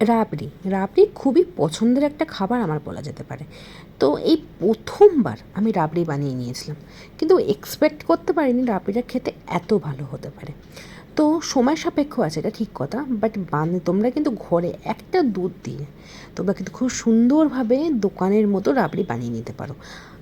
রাবড়ি। রাবড়ি খুবই পছন্দের একটা খাবার আমার বলা যেতে পারে। তো এই প্রথমবার আমি রাবড়ি বানিয়ে নিয়েছিলাম। কিন্তু এক্সপেক্ট করতে পারিনি রাবড়িটা খেতে এত ভালো হতে পারে। তো সময় সাপেক্ষ আছে, এটা ঠিক কথা বাট বান, তোমরা কিন্তু ঘরে একটা দুধ দিয়ে তোমরা কিন্তু খুব সুন্দরভাবে দোকানের মতো রাবড়ি বানিয়ে নিতে পারো।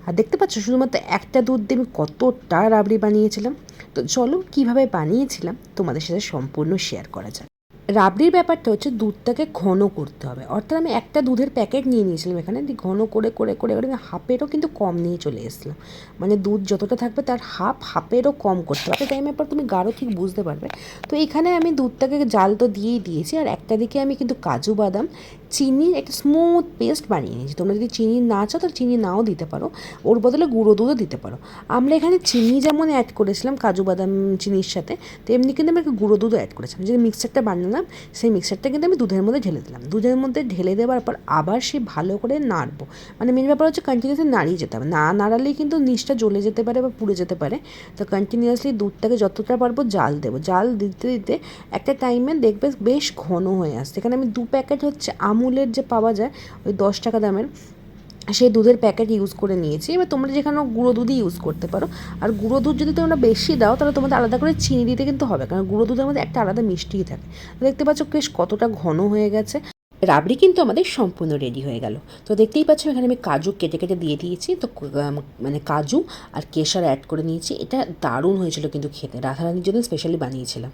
আর দেখতে পাচ্ছ, শুধুমাত্র একটা দুধ দিয়ে আমি কতটা রাবড়ি বানিয়েছিলাম। তো চলো কীভাবে বানিয়েছিলাম তোমাদের সাথে সম্পূর্ণ শেয়ার করা যাক। রাবড়ির ব্যাপারটা হচ্ছে দুধটাকে ঘন করতে হবে। অর্থাৎ আমি একটা দুধের প্যাকেট নিয়ে নিয়েছিলাম এখানে ঘন করে করে করে করে আমি হাফেরও কিন্তু কম নিয়ে চলে এসেছিলাম। মানে দুধ যতটা থাকবে তার হাফ, হাফেরও কম করতে হবে। টাইমের পর তুমি গাঢ় ঠিক বুঝতে পারবে। তো এখানে আমি দুধটাকে জাল তো দিয়েই দিয়েছি, আর একটা দিকে আমি কিন্তু কাজু বাদাম, চিনির একটা স্মুথ পেস্ট বানিয়ে নিয়েছি। তোমরা যদি চিনি না চাও তাহলে চিনি নাও দিতে পারো। ওর বদলে গুঁড়ো দুধও দিতে পারো। আমরা এখানে চিনি যেমন অ্যাড করেছিলাম, কাজু বাদাম, চিনির সাথে, তেমনি কিন্তু আমি একটা গুঁড়ো দুধও অ্যাড করেছিলাম। যে মিক্সারটা বানালাম সেই মিক্সারটা কিন্তু আমি দুধের মধ্যে ঢেলে দিলাম। দুধের মধ্যে ঢেলে দেওয়ার পর আবার সে ভালো করে নাড়বো। মানে মেন ব্যাপার হচ্ছে কন্টিনিউসলি নাড়িয়ে যেতে হবে। না নাড়ালেই কিন্তু নিচটা জ্বলে যেতে পারে বা পুড়ে যেতে পারে। তো কন্টিনিউয়াসলি দুধটাকে যতটা পারব জাল দেবো। জাল দিতে দিতে একটা টাইমে দেখবে বেশ ঘন হয়ে আসছে। এখানে আমি দু প্যাকেট হচ্ছে আমুলের যে পাওয়া যায়, ওই দশ টাকা দামের সেই দুধের প্যাকেট ইউজ করে নিয়েছি। এবার তোমরা যেখানে গুঁড়ো দুধই ইউজ করতে পারো। আর গুঁড়ো দুধ যদি তোমরা বেশি দাও, তাহলে তোমাদের আলাদা করে চিনি দিতে কিন্তু হবে। কারণ গুঁড়ো দুধের মধ্যে একটা আলাদা মিষ্টিই থাকে। দেখতে পাচ্ছ বেশ কতটা ঘন হয়ে গেছে। রাবড়ি কিন্তু আমাদের সম্পূর্ণ রেডি হয়ে গেল। তো দেখতেই পাচ্ছ এখানে আমি কাজু কেটে কেটে দিয়ে দিয়েছি। তো মানে কাজু আর কেশর অ্যাড করে নিয়েছি। এটা দারুণ হয়েছিল কিন্তু খেতে। রাধারানির জন্য স্পেশালি বানিয়েছিলাম।